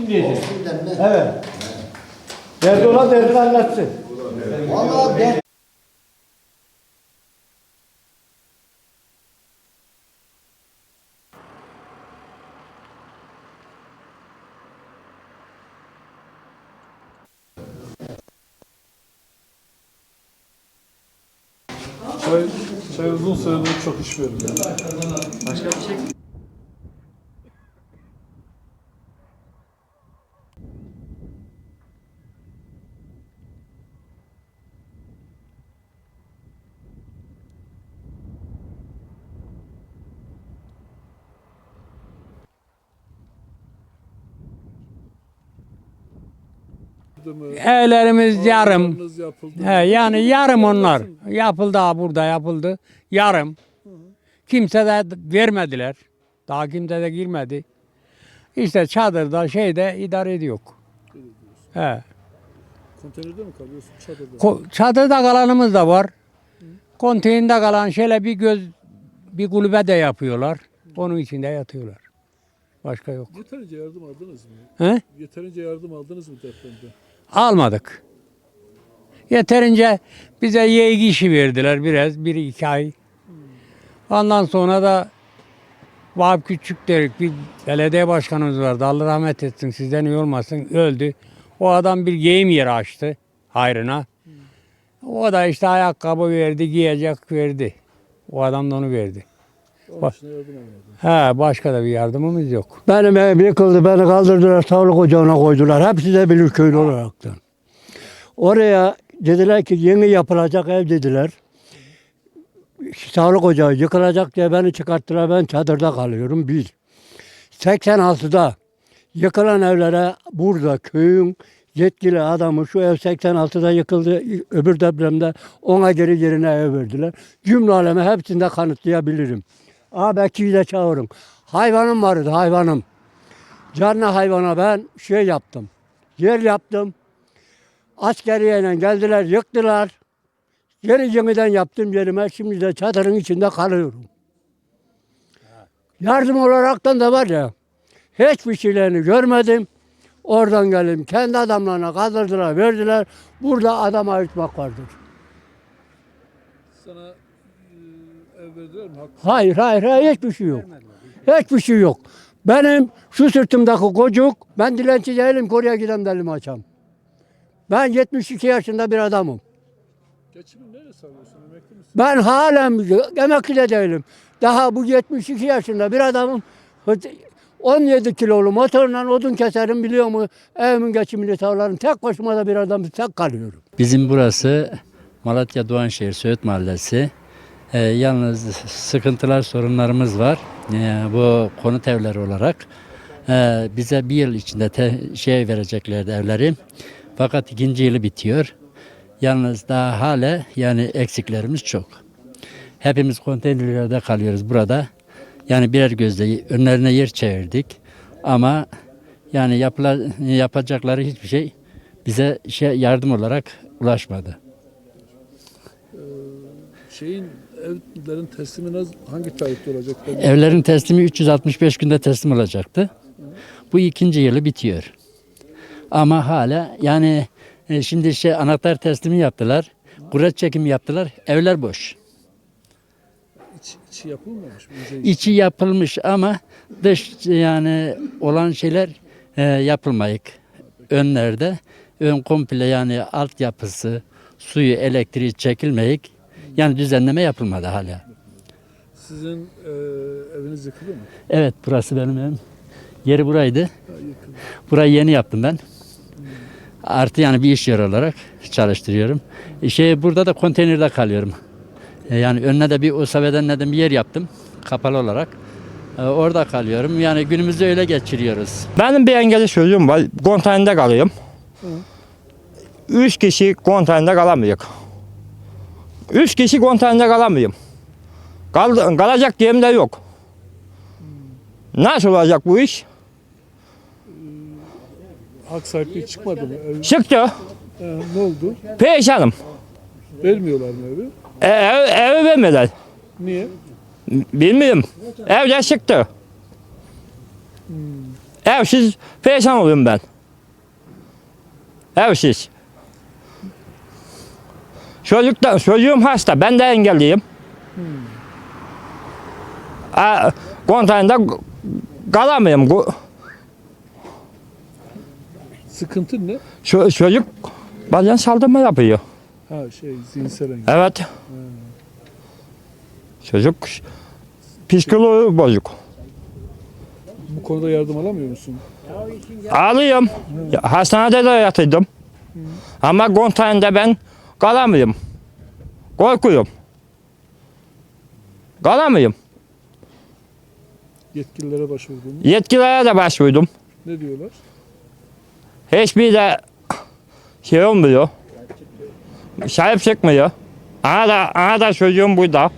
Olsun denmez. Evet. Derdi olan derdini anlatsın. Vallahi ben Çay, çay uzun süredir çok içmiyorum yani. Değil mi? Evlerimiz yarım. He, yani yarım onlar. Yapıldı ha burada yapıldı. Yarım. Kimse de vermediler. Daha kimse de girmedi. İşte çadırda şeyde idare ediyor. He. Konteynerde mi kalıyorsun? Çadırda. Ko- Çadırda kalanımız da var. Konteynerde kalan şöyle bir göz bir kulübe de yapıyorlar. Onun içinde yatıyorlar. Başka yok. Yeterince yardım aldınız mı? He? Yeterince yardım aldınız mı depremde? Almadık. Yeterince bize yeği işi verdiler biraz, bir iki ay. Ondan sonra da Vahap Küçük dedik bir belediye başkanımız vardı. Allah rahmet etsin sizden iyi olmasın. Öldü. O adam bir giyim yeri açtı hayrına. O da işte ayakkabı verdi, giyecek verdi. O adam da onu verdi. Onun Bak. için yardım almadın. He, başka da bir yardımımız yok. Benim evim yıkıldı. Beni kaldırdılar. Sağlık ocağına koydular. Hepsi de bilir köylü olaraktan. Oraya dediler ki yeni yapılacak ev dediler. Sağlık ocağı yıkılacak diye beni çıkarttılar. Ben çadırda kalıyorum. Bir. 86'da yıkılan evlere burada köyün yetkili adamı şu ev 86'da yıkıldı. Öbür depremde ona geri yerine ev verdiler. Cümle aleme hepsinde kanıtlayabilirim. Ağabekiyi de çağırın. Hayvanım vardı hayvanım. Canlı hayvana ben şey yaptım. Yer yaptım. Askeriyeyle geldiler yıktılar. Geri yeniden yaptım yerime. Şimdi de çadırın içinde kalıyorum. Yardım olaraktan da var ya. Hiçbir şeylerini görmedim. Oradan geldim. Kendi adamlarına kaldırdılar, verdiler. Burada adam ayırtmak vardır. Sana e, ev verdiler mi? Hak Hayır, hayır, hayır hiçbir şey yok. Hiçbir şey yok. Benim şu sırtımdaki kocuk, ben dilenci değilim ki oraya giden delim açam. Ben 72 yaşında bir adamım. geçimin nereye sağlıyorsun? Emekli misin? Ben halen emekli de değilim. Daha bu 72 yaşında bir adamım. 17 kilolu motorla odun keserim biliyor mu? Evimin geçimini sağlarım. Tek başıma da bir adam tek kalıyorum. Bizim burası Malatya Doğanşehir Söğüt Mahallesi. Ee, yalnız sıkıntılar, sorunlarımız var. Ee, bu konut evleri olarak. Ee, bize bir yıl içinde te- şey vereceklerdi evleri. Fakat ikinci yılı bitiyor. Yalnız daha hala yani eksiklerimiz çok. Hepimiz konteynerlerde kalıyoruz burada. Yani birer gözle önlerine yer çevirdik. Ama yani yapıla, yapacakları hiçbir şey bize şey yardım olarak ulaşmadı. Şeyin evlerin teslimi naz- hangi tarihte olacak? Evlerin teslimi 365 günde teslim olacaktı. Bu ikinci yılı bitiyor. Ama hala yani e, şimdi şey anahtar teslimi yaptılar. Kuret çekimi yaptılar. Evler boş. İç, içi yapılmamış mı? İçi yapılmış ama dış yani olan şeyler e, yapılmayık. Önlerde ön komple yani altyapısı, suyu, elektriği çekilmeyik. Yani düzenleme yapılmadı hala. Sizin e, eviniz yıkıldı mı? Evet burası benim evim. Yeri buraydı. Ha, yıkıldı. Burayı yeni yaptım ben. Artı yani bir iş yeri olarak çalıştırıyorum. E, Şey burada da konteynerde kalıyorum. E, Yani önüne de bir Usa Beden'le bir yer yaptım. Kapalı olarak. E, Orada kalıyorum. Yani günümüzü öyle geçiriyoruz. Benim bir engelli çocuğum var. Konteynerde kalıyorum. Üç kişi konteynerde kalamıyor. Üç kişi konteynerde kalamıyorum. Kal kalacak yerim de yok. Nasıl olacak bu iş? Hak sahipliği çıkmadı mı? Ev, Çıktı. e, ne oldu? Perişanım. Vermiyorlar mı evi? E, ev, evi vermediler. Niye? Bilmiyorum. Evde çıktı. Evsiz perişan oluyorum ben. Evsiz. Çocuk da, çocuğum hasta. Ben de engelliyim. Hmm. Konteynerda kalamıyorum. Gu- Sıkıntı ne? Ço- çocuk bazen saldırma yapıyor. Ha şey zihinsel engel. Evet. Çocuk psikoloğu bozuk. Bu konuda yardım alamıyor musun? Ağlıyorum. Ya, Hastanede de yatırdım. Ama konteynerda ben kalamıyorum. Korkuyorum. Kalamıyorum. Yetkililere başvurdun mu? Yetkililere de başvurdum. Ne diyorlar? Hiçbir de şey olmuyor. Sahip çıkmıyor. Ana da, ana da çocuğum burada.